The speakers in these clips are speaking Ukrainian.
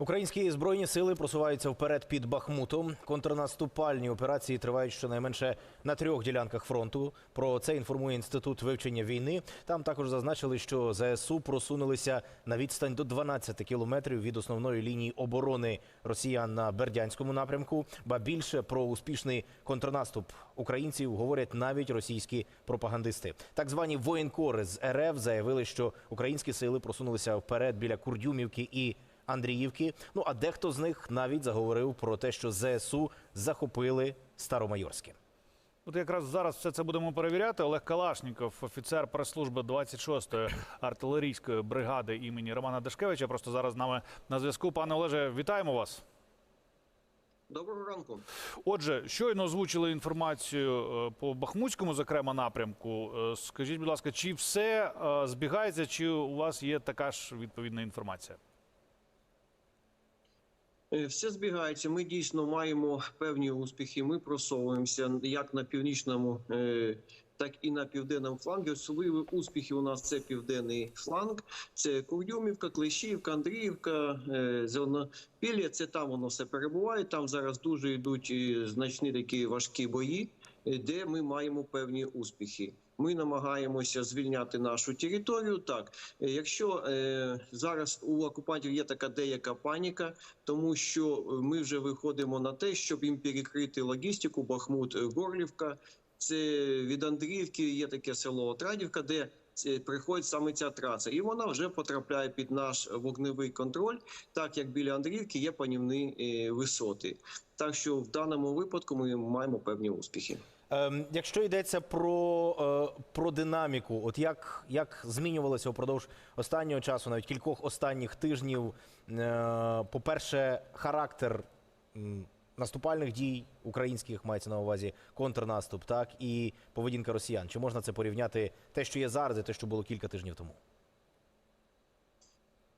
Українські збройні сили просуваються вперед під Бахмутом. Контрнаступальні операції тривають щонайменше на трьох ділянках фронту. Про це інформує інститут вивчення війни. Там також зазначили, що ЗСУ просунулися на відстань до 12 кілометрів від основної лінії оборони росіян на Бердянському напрямку. Ба більше про успішний контрнаступ українців говорять навіть російські пропагандисти. Так звані воєнкори з РФ заявили, що українські сили просунулися вперед біля Курдюмівки і Андріївки. Ну а дехто з них навіть заговорив про те, що ЗСУ захопили Старомайорське. От якраз зараз все це будемо перевіряти. Олег Калашніков, офіцер прес-служби 26-ї артилерійської бригади імені Романа Дашкевича. Просто зараз з нами на зв'язку. Пане Олеже, вітаємо вас. Доброго ранку. Отже, щойно озвучили інформацію е, по Бахмутському, зокрема, напрямку. Е, Скажіть, будь ласка, чи все е, збігається, чи у вас є така ж відповідна інформація? Е, Все збігається. Ми дійсно маємо певні успіхи. Ми просовуємося як на північному, е, так і на південному флангі. Особливі успіхи у нас це південний фланг, це Курдюмівка, Клещіївка, Андріївка, е, Зеленопілля. Це там воно все перебуває. Там зараз дуже йдуть значні такі важкі бої, де ми маємо певні успіхи. Ми намагаємося звільняти нашу територію. Так, Е, якщо е, зараз у окупантів є така деяка паніка, тому що е, ми вже виходимо на те, щоб їм перекрити логістику, Бахмут, е, Горлівка. Це від Андріївки є таке село Отрадівка, де приходить саме ця траса, і вона вже потрапляє під наш вогневий контроль, так як біля Андріївки є панівні висоти. Так що в даному випадку ми маємо певні успіхи. Ем, якщо йдеться про, е, про динаміку, от як, як змінювалося впродовж останнього часу, навіть кількох останніх тижнів, е, по-перше, характер наступальних дій українських мається на увазі контрнаступ, так і поведінка росіян. Чи можна це порівняти те, що є зараз, і те, що було кілька тижнів тому?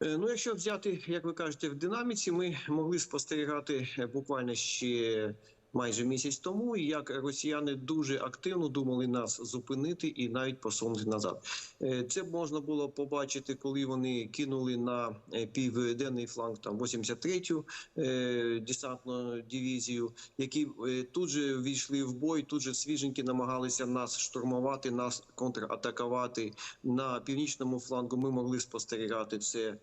Е, Ну, якщо взяти, як ви кажете, в динаміці, ми могли спостерігати буквально ще майже місяць тому, і як росіяни дуже активно думали нас зупинити і навіть посунути назад. Е, Це можна було побачити, коли вони кинули на е, південний фланг там 83-ю е, десантну дивізію, які тут же війшли в бой, тут же свіженькі намагалися нас штурмувати, нас контратакувати на північному флангу. Ми могли спостерігати це.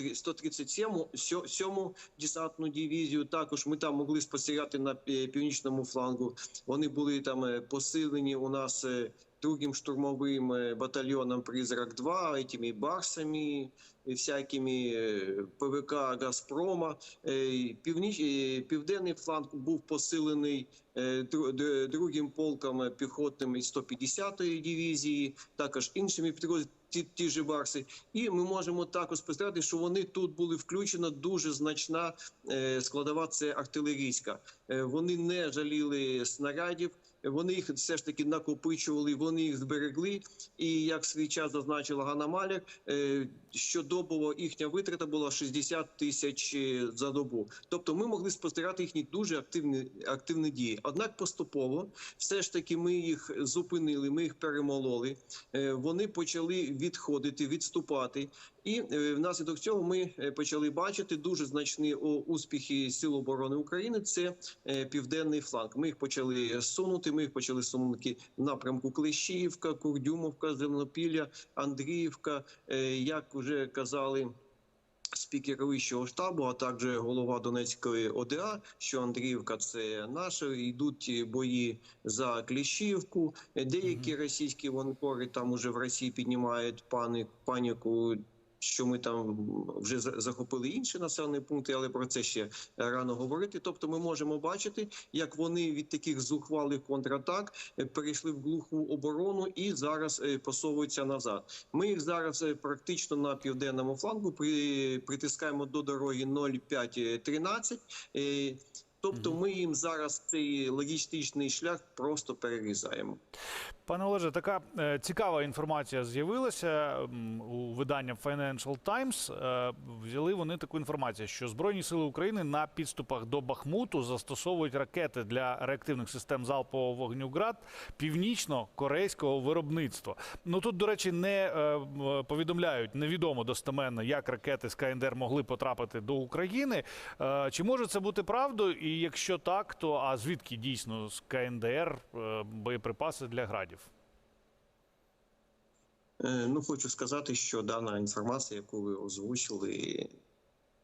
Е, 137 сьому десантну дивізію. Також ми там могли спостерігати на пі- північному флангу. Вони були там е, посилені у нас е, другим штурмовим е, батальйоном Призрак 2 этими барсами, всякими е, ПВК Газпрома. Е, Північ е, південний фланг був посилений е, другим полком е, піхотним із 150-ї дивізії, також іншими підрозділами. Ті, ті ж бакси, і ми можемо також спостерігати, що вони тут були включена дуже значна е, складова. Це артилерійська. Е, вони не жаліли снарядів. Вони їх все ж таки накопичували, вони їх зберегли. І як свій час зазначила Ганна Маляр, е, щодобово їхня витрата була 60 тисяч е, за добу. Тобто ми могли спостерігати їхні дуже активні активні дії. Однак поступово все ж таки ми їх зупинили, ми їх перемололи. Е, Вони почали відходити, відступати. І е, внаслідок цього ми почали бачити дуже значні успіхи Сил оборони України. Це південний фланг. Ми їх почали сунути. Ми їх почали сунути в напрямку Клещіївка, Курдюмовка, Зеленопілля, Андріївка. Як вже казали. Спікер вищого штабу, а також голова Донецької ОДА, що Андріївка це наша. Йдуть бої за Кліщівку. Деякі російські вонкори там уже в Росії піднімають пані- паніку. Що ми там вже за- захопили інші населені пункти, але про це ще рано говорити. Тобто, ми можемо бачити, як вони від таких зухвалих контратак е, перейшли в глуху оборону і зараз е, посовуються назад. Ми їх зараз е, практично на південному флангу при, притискаємо до дороги 0,513. Е, Тобто, ми їм зараз цей логістичний шлях просто перерізаємо. Пане Олеже, така е, цікава інформація з'явилася у видання Financial Times. Е, взяли вони таку інформацію, що Збройні сили України на підступах до Бахмуту застосовують ракети для реактивних систем залпового вогню ГРАД північно-корейського виробництва. Ну тут, до речі, не е, повідомляють невідомо достеменно, як ракети з КНДР могли потрапити до України. Чи може це бути правдою? І якщо так, то а звідки дійсно з КНДР боєприпаси для градів? Е, Ну, хочу сказати, що дана інформація, яку ви озвучили,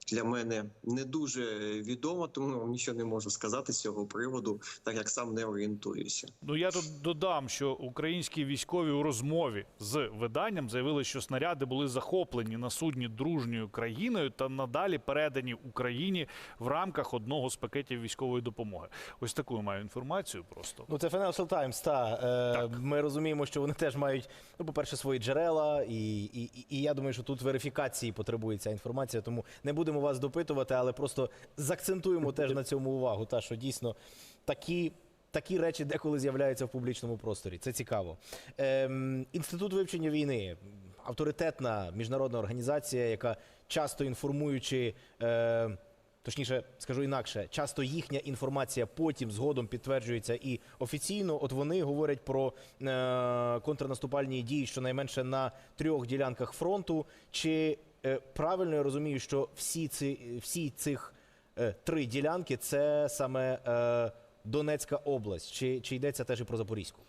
для мене не дуже відома, тому вам нічого не можу сказати з цього приводу, так як сам не орієнтуюся. Ну я тут додам, що українські військові у розмові з виданням заявили, що снаряди були захоплені на судні дружньою країною та надалі передані Україні в рамках одного з пакетів військової допомоги. Ось таку я маю інформацію. Просто Ну, це Financial Times, та. Е, Ми розуміємо, що вони теж мають, ну, по-перше, свої джерела, і, і, і- і я думаю, що тут верифікації потребує ця інформація, тому не будемо вас допитувати, але просто закцентуємо теж на цьому увагу, та, що дійсно такі. Такі речі деколи з'являються в публічному просторі. Це цікаво. Ем, Інститут вивчення війни авторитетна міжнародна організація, яка часто інформуючи, е, точніше скажу інакше, часто їхня інформація потім згодом підтверджується і офіційно. От вони говорять про е, контрнаступальні дії щонайменше на трьох ділянках фронту. Чи правильно я розумію, що всі ці всі цих е, три ділянки це саме е, Донецька область, чи, чи йдеться теж і про Запорізьку?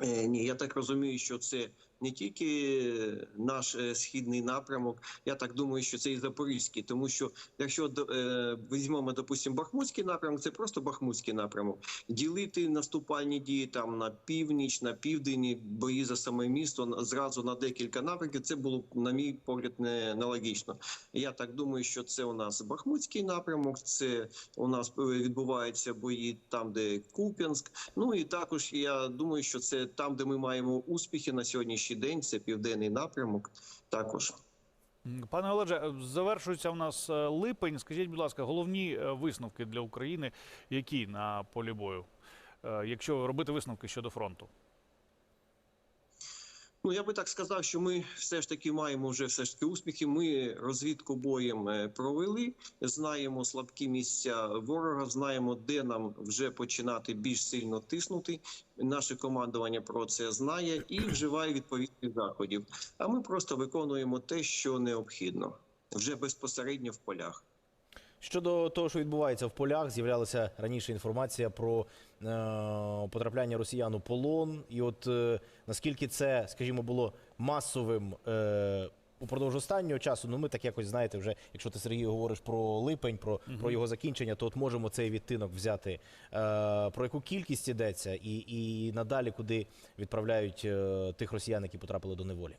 Е, Ні, я так розумію, що це не тільки наш е, східний напрямок. Я так думаю, що це і запорізький, тому що якщо е, візьмемо, допустимо, Бахмутський напрямок, це просто Бахмутський напрямок. Ділити наступальні дії там на північ, на південь, бої за саме місто зразу на декілька напрямків. Це було на мій погляд, не нелогічно. Я так думаю, що це у нас Бахмутський напрямок, це у нас е, відбуваються бої там, де Куп'янськ. Ну і також я думаю, що це там, де ми маємо успіхи на сьогоднішній день. Це південний напрямок. Також Пане Олеже, завершується у нас е, липень. Скажіть, будь ласка, головні е, висновки для України, які на полі бою, Е, якщо робити висновки щодо фронту? Ну я би так сказав, що ми все ж таки маємо вже все ж таки успіхи. Ми розвідку боєм е, провели, знаємо слабкі місця ворога, знаємо, де нам вже починати більш сильно тиснути. Наше командування про це знає і вживає відповідних заходів. А ми просто виконуємо те, що необхідно вже безпосередньо в полях. Щодо того, що відбувається в полях, з'являлася раніше інформація про е, потрапляння росіян у полон. І от е, наскільки це, скажімо, було масовим е, упродовж останнього часу, ну ми так якось знаєте, вже якщо ти Сергій говориш про липень, про, про його закінчення, то от можемо цей відтинок взяти. Е, про яку кількість йдеться, і, і надалі куди відправляють е, тих росіян, які потрапили до неволі.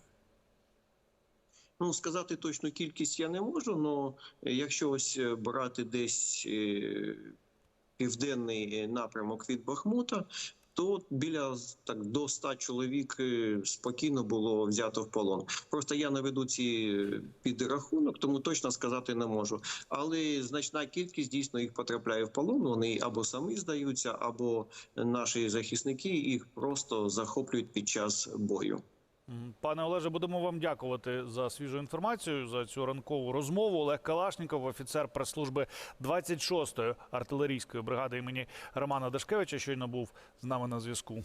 Ну, сказати точну кількість я не можу, але якщо ось е, брати десь е, південний напрямок від Бахмута, то біля так до 100 чоловік е, спокійно було взято в полон. Просто я наведу ці підрахунок, тому точно сказати не можу. Але значна кількість дійсно їх потрапляє в полон. Вони або самі здаються, або наші захисники їх просто захоплюють під час бою. Пане Олеже, будемо вам дякувати за свіжу інформацію, за цю ранкову розмову. Олег Калашніков, офіцер прес-служби 26-ї артилерійської бригади імені Романа Дашкевича, щойно був з нами на зв'язку.